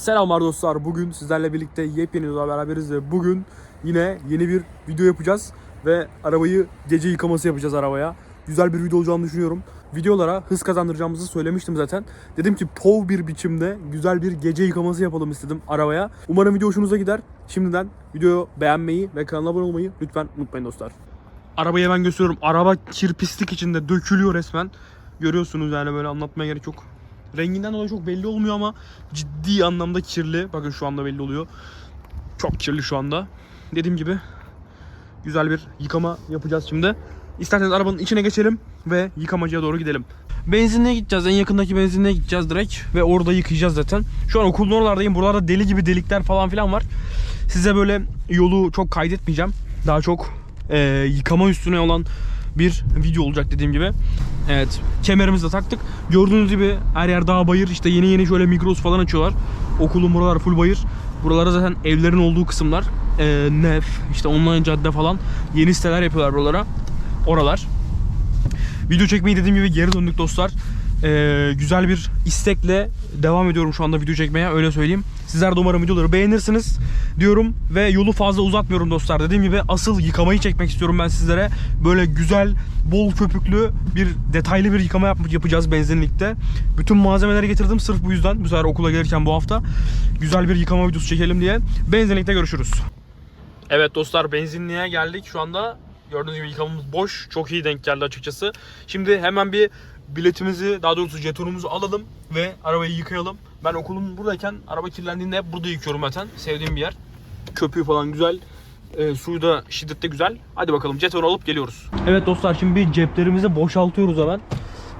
Selamlar dostlar. Bugün sizlerle birlikte yepyeni videoda beraberiz ve bugün yine yeni bir video yapacağız ve arabayı gece yıkaması yapacağız arabaya. Güzel bir video olacağını düşünüyorum. Videolara hız kazandıracağımızı söylemiştim zaten. Dedim ki pov bir biçimde güzel bir gece yıkaması yapalım istedim arabaya. Umarım video hoşunuza gider. Şimdiden videoyu beğenmeyi ve kanala abone olmayı lütfen unutmayın dostlar. Arabayı hemen gösteriyorum. Araba kirpislik içinde dökülüyor resmen. Görüyorsunuz yani böyle anlatmaya gerek yok. Renginden dolayı çok belli olmuyor ama ciddi anlamda kirli. Bakın şu anda belli oluyor. Çok kirli şu anda. Dediğim gibi güzel bir yıkama yapacağız şimdi. İsterseniz arabanın içine geçelim ve yıkamacıya doğru gidelim. Benzinliğe gideceğiz. En yakındaki benzinliğe gideceğiz direkt ve orada yıkayacağız zaten. Şu an okulun oralardayım. Buralarda deli gibi delikler falan filan var. Size böyle yolu çok kaydetmeyeceğim. Daha çok eee, yıkama üstüne olan bir video olacak dediğim gibi. Evet kemerimizi de taktık. Gördüğünüz gibi her yer dağ bayır. İşte yeni yeni şöyle Migros falan açıyorlar. Okulun buralar full bayır. Buralara zaten evlerin olduğu kısımlar. Ee, Nef, işte online cadde falan. Yeni siteler yapıyorlar buralara. Oralar. Video çekmeyi dediğim gibi geri döndük dostlar. Ee, güzel bir istekle devam ediyorum şu anda video çekmeye öyle söyleyeyim. Sizler de umarım videoları beğenirsiniz diyorum ve yolu fazla uzatmıyorum dostlar. Dediğim gibi asıl yıkamayı çekmek istiyorum ben sizlere. Böyle güzel, bol köpüklü bir detaylı bir yıkama yap- yapacağız benzinlikte. Bütün malzemeleri getirdim sırf bu yüzden. Bu sefer okula gelirken bu hafta güzel bir yıkama videosu çekelim diye. Benzinlikte görüşürüz. Evet dostlar benzinliğe geldik şu anda. Gördüğünüz gibi yıkamamız boş. Çok iyi denk geldi açıkçası. Şimdi hemen bir biletimizi daha doğrusu jetonumuzu alalım ve arabayı yıkayalım. Ben okulun buradayken araba kirlendiğinde hep burada yıkıyorum zaten. Sevdiğim bir yer. Köpüğü falan güzel. E, suyu da şiddette güzel. Hadi bakalım jetonu alıp geliyoruz. Evet dostlar şimdi bir ceplerimizi boşaltıyoruz hemen.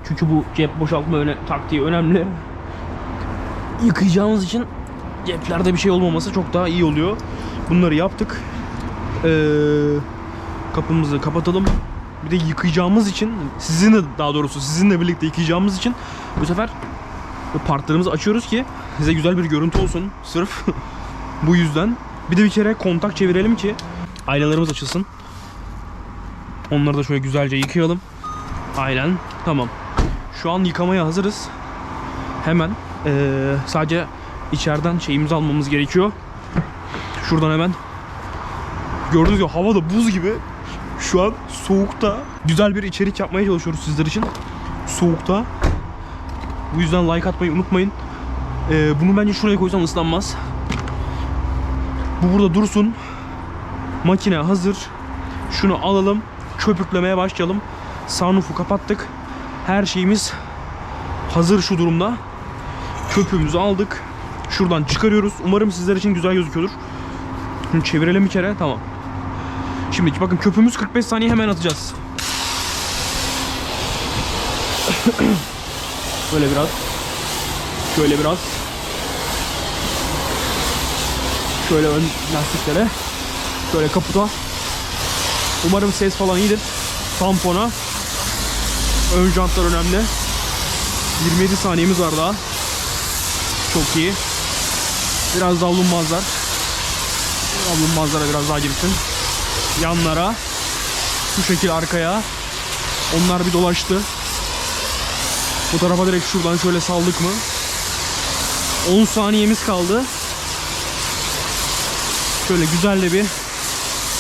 Çünkü bu cep boşaltma öne, taktiği önemli. Yıkayacağımız için ceplerde bir şey olmaması çok daha iyi oluyor. Bunları yaptık. Ee, kapımızı kapatalım. Bir de yıkayacağımız için sizinle daha doğrusu sizinle birlikte yıkayacağımız için bu sefer bu partlarımızı açıyoruz ki size güzel bir görüntü olsun sırf bu yüzden. Bir de bir kere kontak çevirelim ki aynalarımız açılsın. Onları da şöyle güzelce yıkayalım. Aynen. Tamam. Şu an yıkamaya hazırız. Hemen ee, sadece içeriden şeyimizi almamız gerekiyor. Şuradan hemen Gördüğünüz gibi hava da buz gibi. Şu an soğukta güzel bir içerik yapmaya çalışıyoruz sizler için. Soğukta. Bu yüzden like atmayı unutmayın. Ee, bunu bence şuraya koysam ıslanmaz. Bu burada dursun. Makine hazır. Şunu alalım. Köpüklemeye başlayalım. Sunroof'u kapattık. Her şeyimiz hazır şu durumda. Köpüğümüzü aldık. Şuradan çıkarıyoruz. Umarım sizler için güzel gözüküyordur. Şimdi çevirelim bir kere. Tamam. Şimdi bakın köpüğümüz 45 saniye hemen atacağız. Böyle biraz. Şöyle biraz. Şöyle ön lastiklere. Şöyle kaputa. Umarım ses falan iyidir. Tampona. Ön jantlar önemli. 27 saniyemiz var daha. Çok iyi. Biraz daha alınmazlar. Alınmazlara biraz daha girsin yanlara. Şu şekil arkaya. Onlar bir dolaştı. Bu tarafa direkt şuradan şöyle saldık mı? 10 saniyemiz kaldı. Şöyle güzel de bir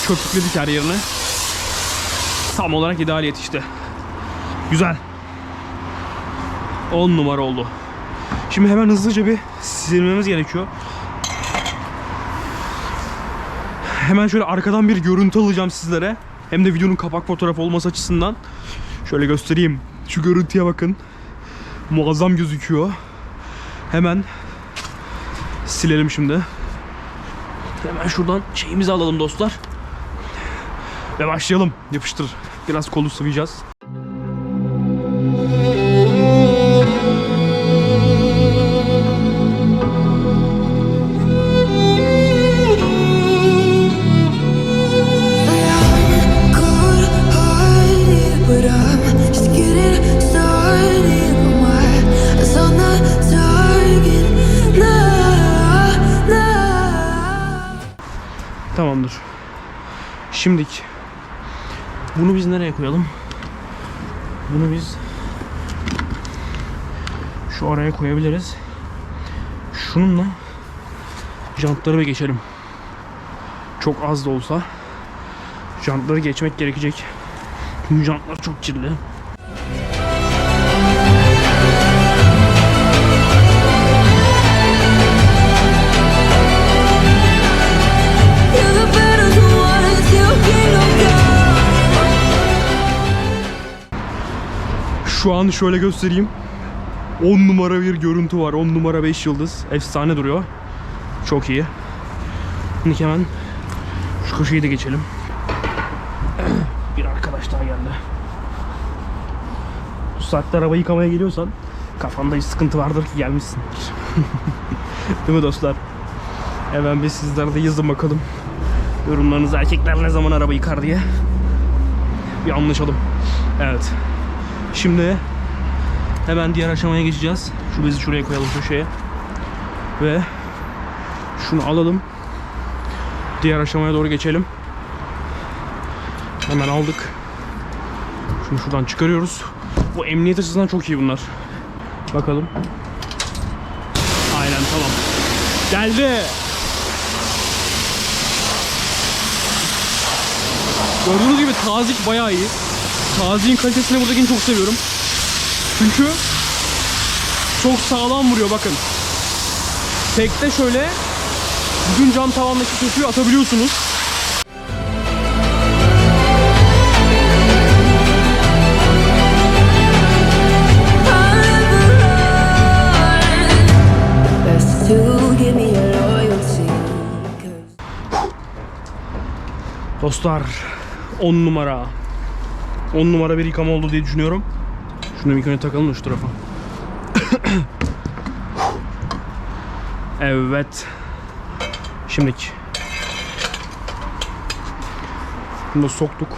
köpükledik her yerini tam olarak ideal yetişti. Güzel. 10 numara oldu. Şimdi hemen hızlıca bir silmemiz gerekiyor Hemen şöyle arkadan bir görüntü alacağım sizlere. Hem de videonun kapak fotoğrafı olması açısından. Şöyle göstereyim. Şu görüntüye bakın. Muazzam gözüküyor. Hemen silelim şimdi. Hemen şuradan şeyimizi alalım dostlar. Ve başlayalım. Yapıştır. Biraz kolu sıvayacağız. Şimdik. Bunu biz nereye koyalım? Bunu biz şu oraya koyabiliriz. Şununla jantları bir geçelim. Çok az da olsa jantları geçmek gerekecek. Çünkü jantlar çok kirli. Şu an şöyle göstereyim. 10 numara bir görüntü var. 10 numara 5 yıldız. Efsane duruyor. Çok iyi. Şimdi hemen şu köşeyi de geçelim. Bir arkadaş daha geldi. Bu saatte araba yıkamaya geliyorsan kafanda hiç sıkıntı vardır ki gelmişsindir. Değil mi dostlar? Hemen bir sizler de yazın bakalım. Yorumlarınızı erkekler ne zaman araba yıkar diye. Bir anlaşalım. Evet. Şimdi hemen diğer aşamaya geçeceğiz. Şu bezi şuraya koyalım köşeye. Ve şunu alalım. Diğer aşamaya doğru geçelim. Hemen aldık. Şunu şuradan çıkarıyoruz. Bu emniyet açısından çok iyi bunlar. Bakalım. Aynen tamam. Geldi. Gördüğünüz gibi tazik bayağı iyi. Taziğin kalitesini buradakini çok seviyorum. Çünkü çok sağlam vuruyor bakın. Tekte şöyle bütün cam tavandaki kötüyü atabiliyorsunuz. Dostlar 10 numara. 10 numara bir yıkama oldu diye düşünüyorum. Şunu bir takalım da şu tarafa. evet. Şimdiki. Bunu da soktuk.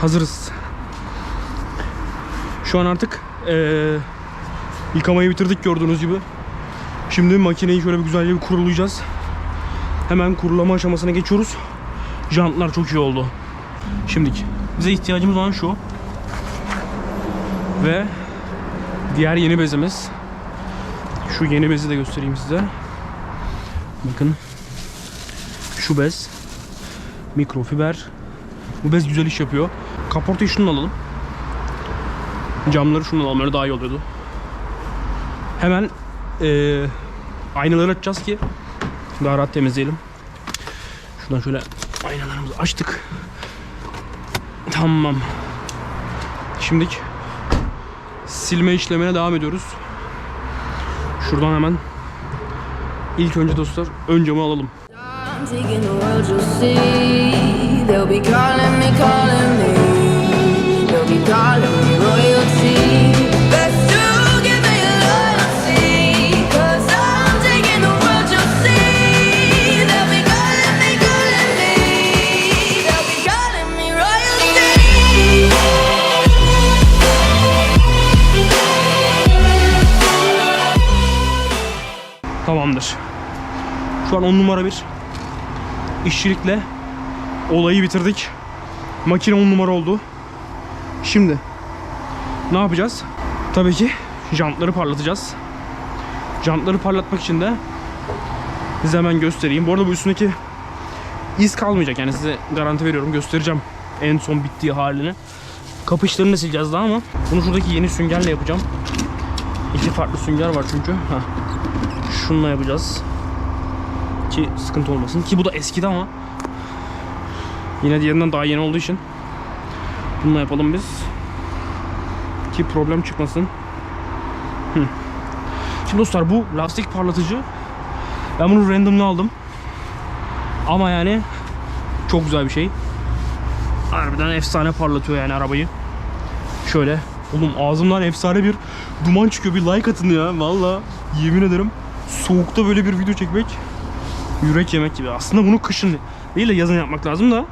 Hazırız. Şu an artık eee, yıkamayı bitirdik gördüğünüz gibi. Şimdi makineyi şöyle bir güzelce bir kurulayacağız. Hemen kurulama aşamasına geçiyoruz. Jantlar çok iyi oldu. Şimdiki bize ihtiyacımız olan şu. Ve diğer yeni bezimiz. Şu yeni bezi de göstereyim size. Bakın. Şu bez. Mikrofiber. Bu bez güzel iş yapıyor. Kaportayı şundan alalım. Camları şundan alalım. Öyle daha iyi oluyordu. Hemen eee aynaları açacağız ki daha rahat temizleyelim. Şuradan şöyle aynalarımızı açtık. Tamam. Şimdilik silme işlemine devam ediyoruz. Şuradan hemen ilk önce dostlar ön camı alalım. Be calling me, calling me Tamamdır. Şu an 10 numara bir işçilikle olayı bitirdik. Makine 10 numara oldu. Şimdi ne yapacağız? Tabii ki jantları parlatacağız. Jantları parlatmak için de size hemen göstereyim. Bu arada bu üstündeki iz kalmayacak yani size garanti veriyorum göstereceğim en son bittiği halini. Kapışlarını sileceğiz daha ama bunu şuradaki yeni süngerle yapacağım. İki farklı sünger var çünkü. Heh. Şununla yapacağız. Ki sıkıntı olmasın. Ki bu da eskidi ama. Yine diğerinden daha yeni olduğu için. Bununla yapalım biz. Ki problem çıkmasın. Şimdi dostlar bu lastik parlatıcı. Ben bunu random'la aldım. Ama yani çok güzel bir şey. Harbiden efsane parlatıyor yani arabayı. Şöyle. Oğlum ağzımdan efsane bir duman çıkıyor. Bir like atın ya. Valla yemin ederim. Soğukta böyle bir video çekmek yürek yemek gibi. Aslında bunu kışın değil de yazın yapmak lazım da.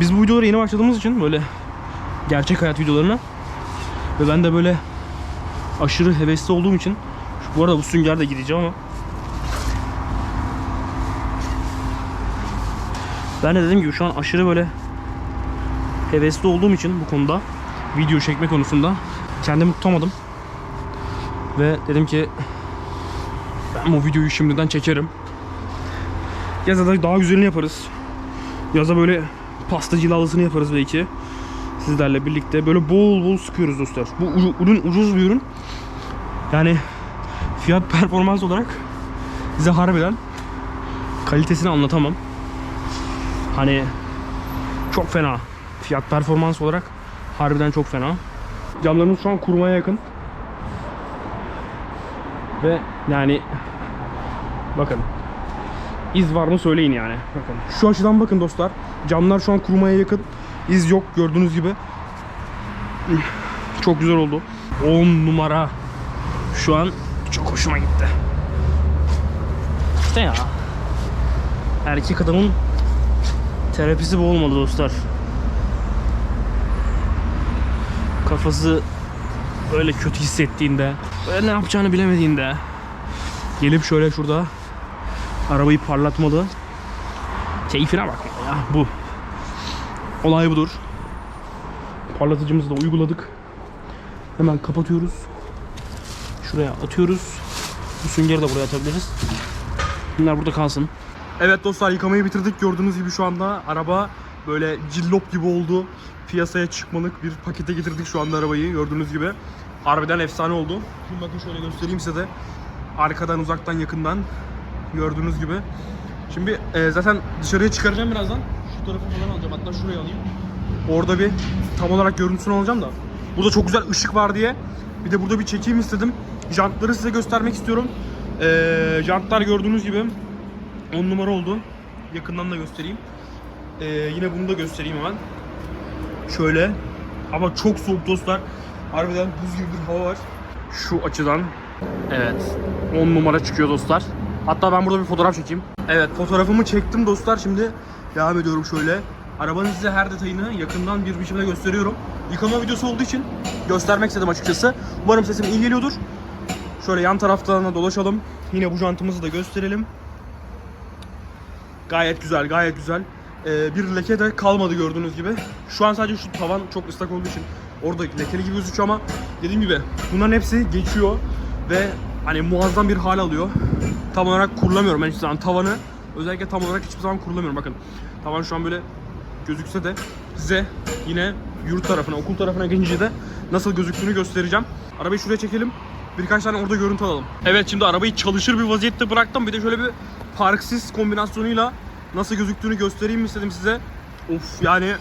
Biz bu videolara yeni başladığımız için böyle gerçek hayat videolarına ve ben de böyle aşırı hevesli olduğum için şu, bu arada bu sünger de gideceğim ama ben de dediğim gibi şu an aşırı böyle hevesli olduğum için bu konuda video çekme konusunda kendimi tutamadım ve dedim ki Bu videoyu şimdiden çekerim. Yaza da daha güzelini yaparız. Yaza böyle pasta cilalısını yaparız belki. Sizlerle birlikte böyle bol bol sıkıyoruz dostlar. Bu ürün ucuz bir ürün. Yani fiyat performans olarak size harbiden kalitesini anlatamam. Hani çok fena. Fiyat performans olarak harbiden çok fena. Camlarımız şu an kurumaya yakın. Ve yani bakın iz var mı söyleyin yani. Bakın şu açıdan bakın dostlar. Camlar şu an kurumaya yakın. İz yok gördüğünüz gibi. Çok güzel oldu. 10 numara. Şu an çok hoşuma gitti. İşte ya. Erkek adamın terapisi bu olmalı dostlar. Kafası öyle kötü hissettiğinde, böyle ne yapacağını bilemediğinde gelip şöyle şurada arabayı parlatmalı. Keyfine bakmalı ya bu. Olay budur. Parlatıcımızı da uyguladık. Hemen kapatıyoruz. Şuraya atıyoruz. Bu süngeri de buraya atabiliriz. Bunlar burada kalsın. Evet dostlar yıkamayı bitirdik. Gördüğünüz gibi şu anda araba böyle cillop gibi oldu. Piyasaya çıkmalık bir pakete getirdik şu anda arabayı gördüğünüz gibi. Harbiden efsane oldu. Şimdi bakın şöyle göstereyim size de. Arkadan uzaktan yakından gördüğünüz gibi. Şimdi e, zaten dışarıya çıkaracağım birazdan. Şu tarafı falan alacağım. Hatta şuraya alayım. Orada bir tam olarak görüntüsünü alacağım da. Burada çok güzel ışık var diye. Bir de burada bir çekeyim istedim. Jantları size göstermek istiyorum. E, jantlar gördüğünüz gibi 10 numara oldu. Yakından da göstereyim. E, yine bunu da göstereyim hemen. Şöyle. Hava çok soğuk dostlar. Harbiden buz gibi bir hava var. Şu açıdan. Evet. 10 numara çıkıyor dostlar. Hatta ben burada bir fotoğraf çekeyim. Evet fotoğrafımı çektim dostlar. Şimdi devam ediyorum şöyle. Arabanın size her detayını yakından bir biçimde gösteriyorum. Yıkama videosu olduğu için göstermek istedim açıkçası. Umarım sesim iyi geliyordur. Şöyle yan taraflarına dolaşalım. Yine bu jantımızı da gösterelim. Gayet güzel, gayet güzel. Ee, bir leke de kalmadı gördüğünüz gibi. Şu an sadece şu tavan çok ıslak olduğu için orada lekeli gibi gözüküyor ama dediğim gibi bunların hepsi geçiyor ve hani muazzam bir hal alıyor. Tam olarak kurulamıyorum ben hiçbir zaman tavanı. Özellikle tam olarak hiçbir zaman kurulamıyorum. Bakın tavan şu an böyle gözükse de size yine yurt tarafına, okul tarafına gelince de nasıl gözüktüğünü göstereceğim. Arabayı şuraya çekelim. Birkaç tane orada görüntü alalım. Evet şimdi arabayı çalışır bir vaziyette bıraktım. Bir de şöyle bir parksiz kombinasyonuyla nasıl gözüktüğünü göstereyim istedim size. Of yani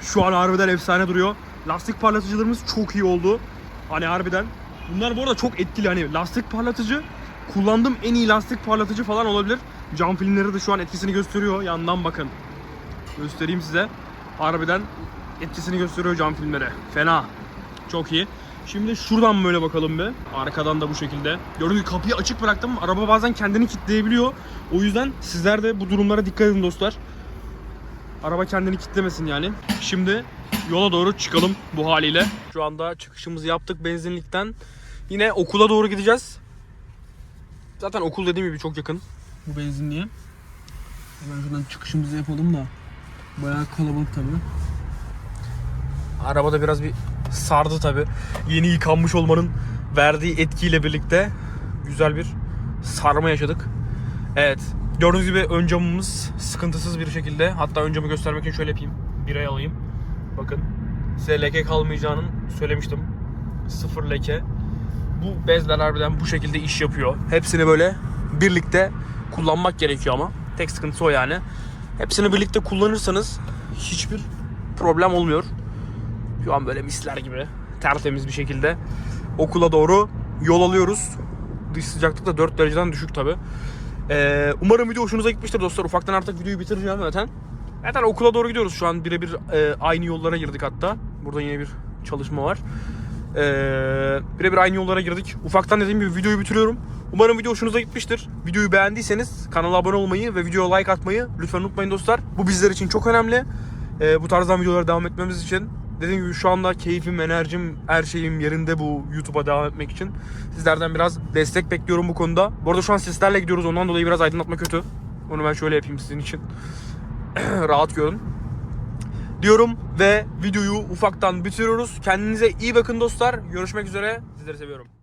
şu an harbiden efsane duruyor. Lastik parlatıcılarımız çok iyi oldu. Hani harbiden. Bunlar bu arada çok etkili hani lastik parlatıcı kullandığım en iyi lastik parlatıcı falan olabilir. Cam filmleri de şu an etkisini gösteriyor. Yandan bakın. Göstereyim size. Harbiden etkisini gösteriyor cam filmleri. Fena. Çok iyi. Şimdi şuradan böyle bakalım bir. Arkadan da bu şekilde. Gördüğünüz gibi kapıyı açık bıraktım. Araba bazen kendini kilitleyebiliyor. O yüzden sizler de bu durumlara dikkat edin dostlar. Araba kendini kilitlemesin yani. Şimdi yola doğru çıkalım bu haliyle. Şu anda çıkışımızı yaptık benzinlikten. Yine okula doğru gideceğiz. Zaten okul dediğim gibi çok yakın bu benzinliğe. Hemen şuradan çıkışımızı yapalım da. Bayağı kalabalık tabii. Arabada biraz bir sardı tabii. Yeni yıkanmış olmanın verdiği etkiyle birlikte güzel bir sarma yaşadık. Evet. Gördüğünüz gibi ön camımız sıkıntısız bir şekilde. Hatta ön camı göstermek için şöyle yapayım. Birayı alayım. Bakın. Size leke kalmayacağını söylemiştim. Sıfır leke. Bu bezler harbiden bu şekilde iş yapıyor. Hepsini böyle birlikte kullanmak gerekiyor ama. Tek sıkıntısı o yani. Hepsini birlikte kullanırsanız hiçbir problem olmuyor. Şu an böyle misler gibi tertemiz bir şekilde okula doğru yol alıyoruz. Dış sıcaklık da 4 dereceden düşük tabi. umarım video hoşunuza gitmiştir dostlar. Ufaktan artık videoyu bitireceğim zaten. Zaten okula doğru gidiyoruz şu an birebir e, aynı yollara girdik hatta. Burada yine bir çalışma var. E, birebir aynı yollara girdik. Ufaktan dediğim gibi videoyu bitiriyorum. Umarım video hoşunuza gitmiştir. Videoyu beğendiyseniz kanala abone olmayı ve videoya like atmayı lütfen unutmayın dostlar. Bu bizler için çok önemli. E, bu tarzdan videolara devam etmemiz için. Dediğim gibi şu anda keyfim, enerjim, her şeyim yerinde bu YouTube'a devam etmek için. Sizlerden biraz destek bekliyorum bu konuda. Bu arada şu an seslerle gidiyoruz ondan dolayı biraz aydınlatma kötü. Onu ben şöyle yapayım sizin için. Rahat görün. Diyorum ve videoyu ufaktan bitiriyoruz. Kendinize iyi bakın dostlar. Görüşmek üzere. Sizleri seviyorum.